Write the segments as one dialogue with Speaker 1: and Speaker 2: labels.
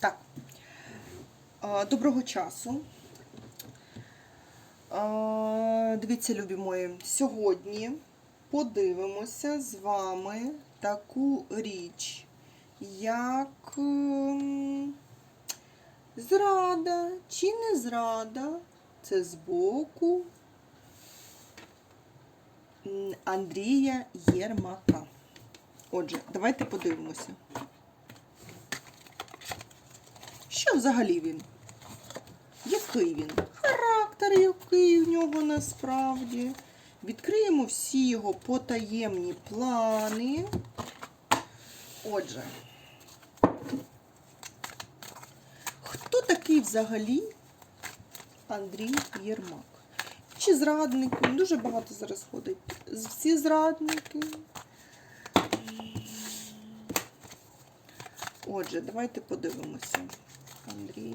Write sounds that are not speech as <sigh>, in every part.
Speaker 1: Так. Е, Доброго часу. Е, Дивіться, любі мої, сьогодні подивимося з вами таку річ, як ем, зрада чи не зрада. Це з боку Андрія Єрмака. Отже, давайте подивимося. Що взагалі він? Який він? Характер, який в нього насправді. Відкриємо всі його потаємні плани. Отже, хто такий взагалі Андрій Єрмак? Чи зрадники? Дуже багато зараз ходить. Всі зрадники. Отже, давайте подивимося. Андрій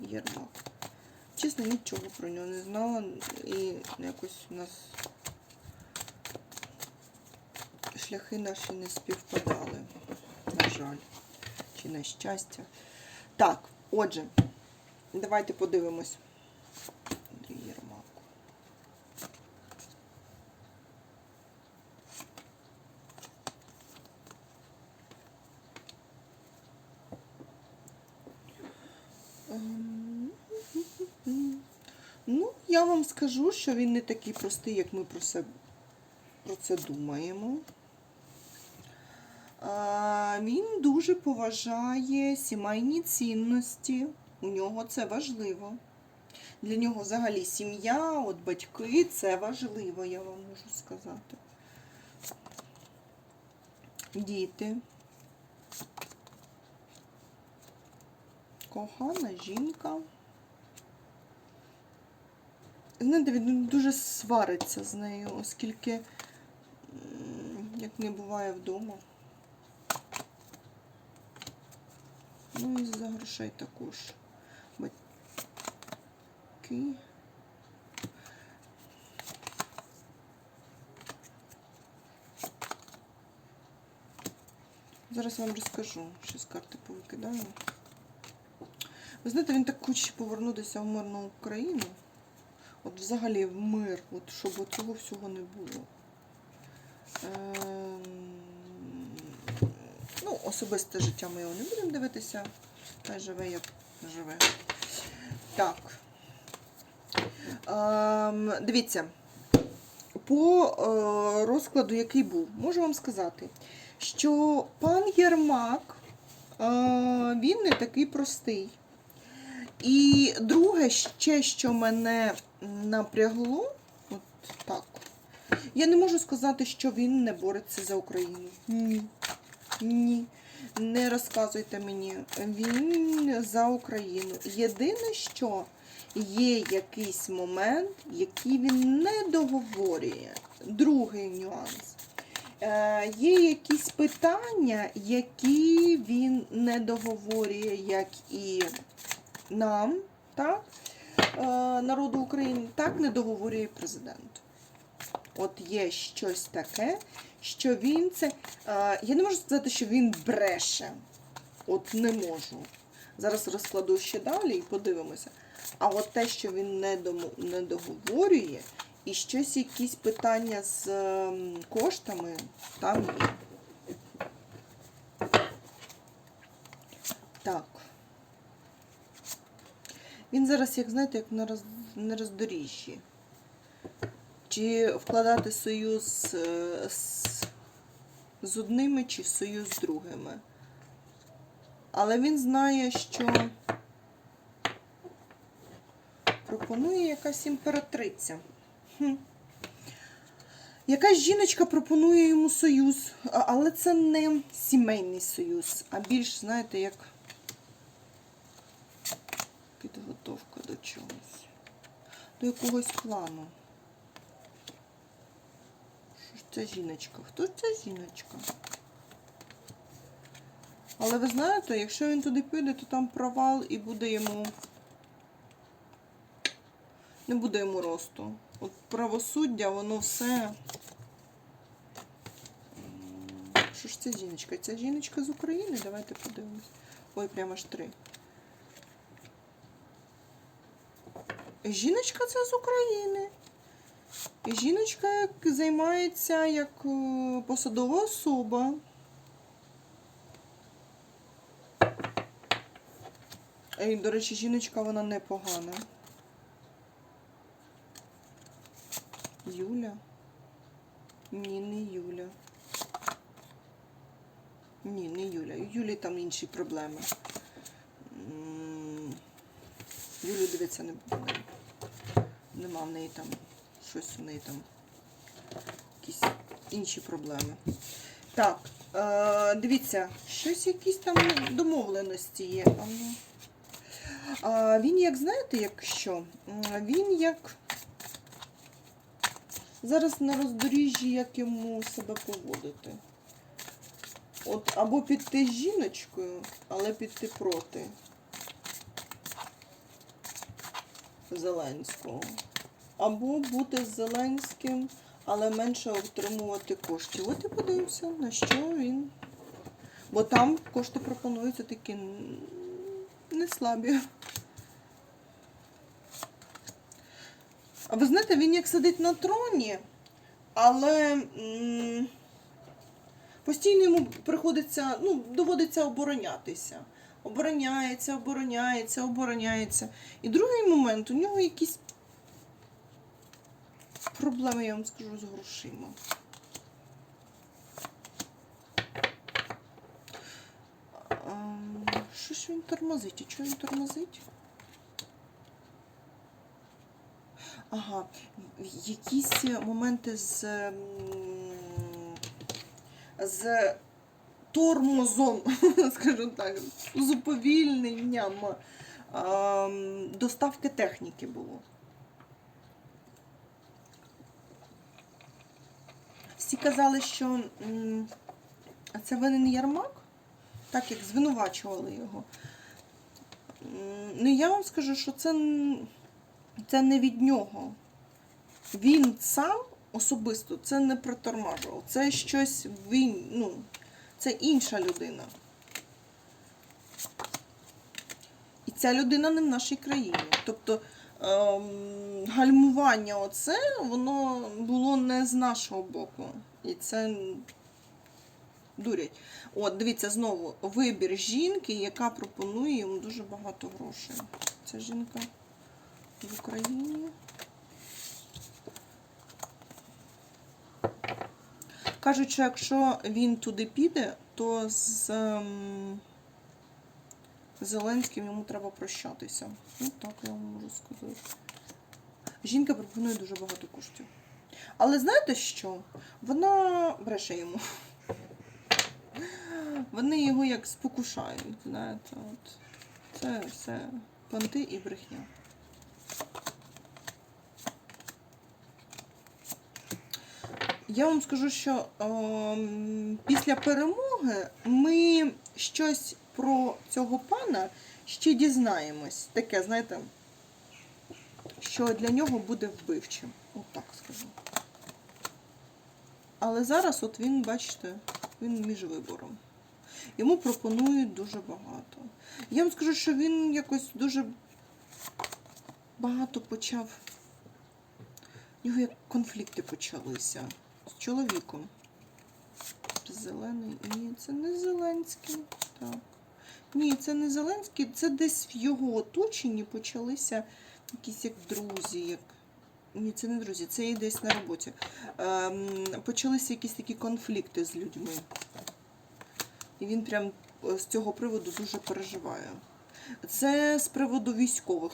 Speaker 1: Єрмак. Чесно, нічого про нього не знала і якось у нас шляхи наші не співпадали. На жаль, чи на щастя. Так, отже, давайте подивимось. Андрій Єрмак. Ем, Ну, я вам скажу, що він не такий простий, як ми про це, про це думаємо. Він дуже поважає сімейні цінності. У нього це важливо. Для нього взагалі сім'я, от батьки це важливо, я вам можу сказати. Діти. Кохана жінка. Знаєте, він дуже свариться з нею, оскільки, як не буває вдома. Ну і за грошей також. Батьки. Зараз вам розкажу, що з карти повикидаю. Ви знаєте, він так хоче повернутися в мирну Україну. От взагалі в мир, от щоб цього всього не було. Ем, ну, особисте життя ми його не будемо дивитися. Хай живе, як живе. Так. Ем, дивіться, по е, розкладу, який був, можу вам сказати, що пан Єрмак, е, він не такий простий. І друге, ще що мене напрягло, от так. Я не можу сказати, що він не бореться за Україну. Ні. Ні. Не розказуйте мені. Він за Україну. Єдине, що є якийсь момент, який він не договорює. Другий нюанс. Е, є якісь питання, які він не договорює, як і нам, так, е, народу України, так не договорює президент. От є щось таке, що він це. е, Я не можу сказати, що він бреше. От не можу. Зараз розкладу ще далі і подивимося. А от те, що він не, не договорює, і щось, якісь питання з ем, коштами, там є. Так. Він зараз, як знаєте, як на, роз... на роздоріжжі. Чи вкладати союз е, з... з одними, чи союз з другими. Але він знає, що пропонує якась імператриця. Якась жіночка пропонує йому союз, але це не сімейний союз, а більш, знаєте, як до чогось. До якогось плану. Що ж ця жіночка? Хто ж ця жіночка? Але ви знаєте, якщо він туди піде, то там провал і буде йому. Не буде йому росту. От правосуддя, воно все. Що ж це жіночка? Ця жіночка з України? Давайте подивимось. Ой, прямо аж три. Жіночка це з України. Жіночка займається як е, посадова особа. І, до речі, жіночка вона непогана. Юля? Ні, не Юля. Ні, не Юля. У Юлі там інші проблеми. Юлю дивиться не буде. Нема в неї там щось у неї там. Якісь інші проблеми. Так, е, дивіться, щось якісь там домовленості є. Ну. Він як, знаєте, як що? Він як. Зараз на роздоріжжі, як йому себе поводити. От або піти з жіночкою, але піти проти Зеленського. Або бути з Зеленським, але менше отримувати коштів. От і подивимося, на що він. Бо там кошти пропонуються такі не слабі. А ви знаєте, він як сидить на троні, але м, постійно йому приходиться, ну, доводиться оборонятися. Обороняється, обороняється, обороняється. І другий момент, у нього якісь проблеми, я вам скажу, з грошима. Що ж він тормозить? І чого він тормозить? Ага, якісь моменти з, ем, з тормозом, <laughs> скажімо так, з уповільненням доставки техніки було. Всі казали, що це винен Ярмак, так як звинувачували його. Ну, я вам скажу, що це, це не від нього. Він сам особисто це не притормажував. Це щось він, ну, це інша людина. І ця людина не в нашій країні. Тобто гальмування оце, воно було не з нашого боку. І це дурять. От, дивіться, знову вибір жінки, яка пропонує йому дуже багато грошей. Ця жінка в Україні. Кажуть, що якщо він туди піде, то з ем, Зеленським йому треба прощатися. Ну так я вам можу сказати. Жінка пропонує дуже багато коштів. Але знаєте що? Вона бреше йому. Вони його як спокушають, знаєте, от. Це все понти і брехня. Я вам скажу, що ем, після перемоги ми щось про цього пана ще дізнаємось. Таке, знаєте, що для нього буде вбивчим. От так скажу. Але зараз, от він, бачите, він між вибором. Йому пропонують дуже багато. Я вам скажу, що він якось дуже багато почав. У нього як конфлікти почалися з чоловіком. Зелений. Ні, це не Зеленський. Так. Ні, це не Зеленський, це десь в його оточенні почалися якісь як друзі. Як... Ні, це не друзі, це і десь на роботі. Ем, почалися якісь такі конфлікти з людьми. І він прям е, з цього приводу дуже переживає. Це з приводу військових.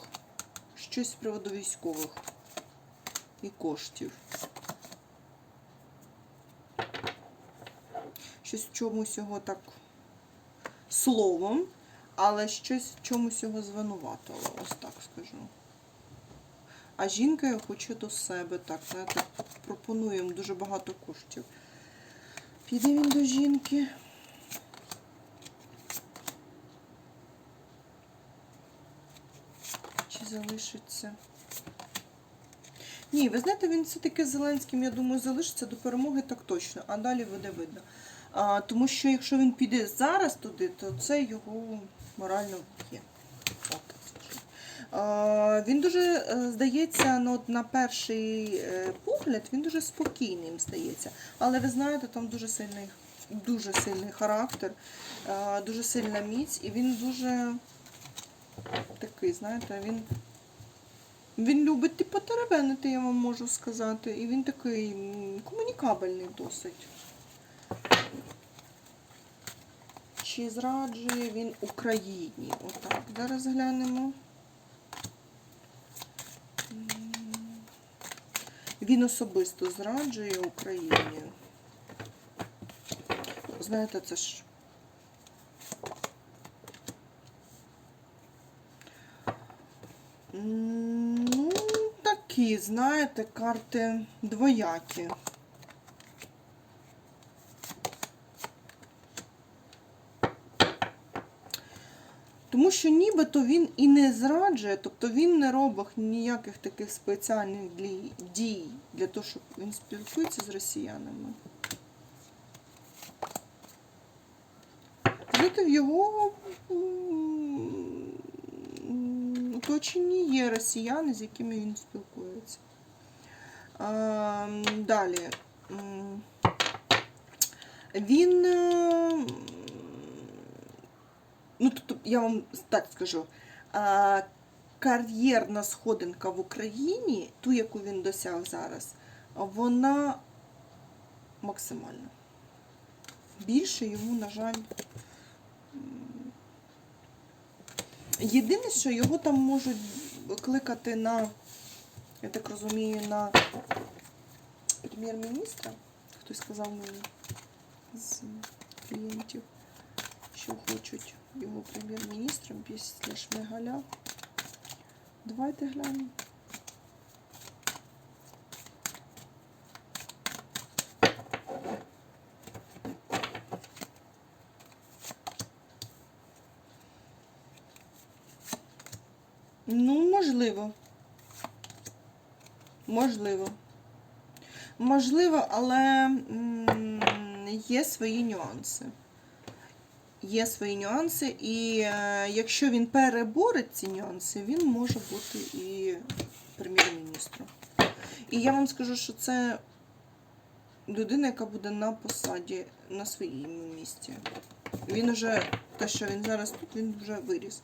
Speaker 1: Щось з приводу військових і коштів. Щось чомусь його так словом, але щось чомусь його звинуватило, ось так скажу. А жінка його хоче до себе, так, знаєте, пропонує йому дуже багато коштів. Піде він до жінки. Чи залишиться? Ні, ви знаєте, він все-таки з Зеленським, я думаю, залишиться до перемоги так точно, а далі буде видно. А, тому що якщо він піде зараз туди, то це його морально. А, він дуже, е, здається, ну, на перший е, погляд, він дуже спокійним здається. Але ви знаєте, там дуже сильний, дуже сильний характер, дуже сильна міць, і він дуже такий, знаєте, він. Він любить типу теревенити, я вам можу сказати. І він такий комунікабельний досить. Чи зраджує він Україні? Отак. Зараз глянемо. Він особисто зраджує Україні. Знаєте, це ж. Ну, такі, знаєте, карти двоякі. Тому що нібито він і не зраджує, тобто він не робить ніяких таких спеціальних дій для того, щоб він спілкується з росіянами. Знаєте, в його оточенні є росіяни, з якими він спілкується. Далі. Він. Ну, тобто, я вам так скажу. Кар'єрна сходинка в Україні, ту, яку він досяг зараз, вона максимальна. Більше йому, на жаль. Єдине, що його там можуть кликати на, я так розумію, на прем'єр-міністра. Хтось сказав мені з клієнтів, що хочуть його прем'єр-міністром після Шмигаля. Давайте глянемо. Ну, можливо. Можливо. Можливо, але є свої нюанси. Є свої нюанси, і е, якщо він переборить ці нюанси, він може бути і прем'єр-міністром. І я вам скажу, що це людина, яка буде на посаді на своєму місці. Він уже, те, що він зараз тут, він вже виріс.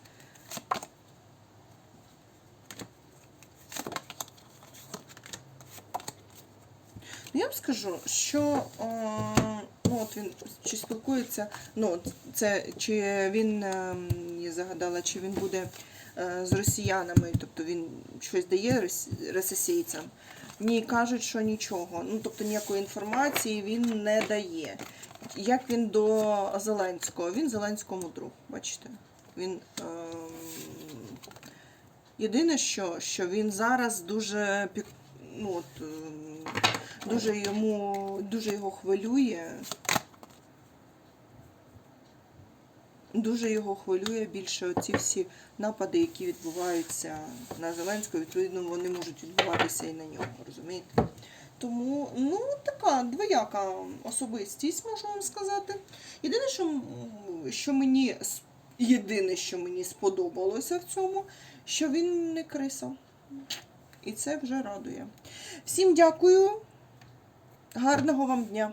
Speaker 1: Ну, Я вам скажу, що е, ну, от він чи спілкується, ну, це чи він, е, я загадала, чи він буде е, з росіянами, тобто він щось дає рос- російцям. Ні, кажуть, що нічого. Ну, тобто ніякої інформації він не дає. Як він до Зеленського? Він Зеленському друг, бачите? Він. Е, єдине, що, що він зараз дуже ну, от, ем, дуже йому дуже його хвилює. Дуже його хвилює більше оці всі напади, які відбуваються на Зеленського, відповідно, вони можуть відбуватися і на нього, розумієте? Тому, ну, така двояка особистість, можу вам сказати. Єдине, що, що мені єдине, що мені сподобалося в цьому, що він не криса. І це вже радує. Всім дякую. Гарного вам дня!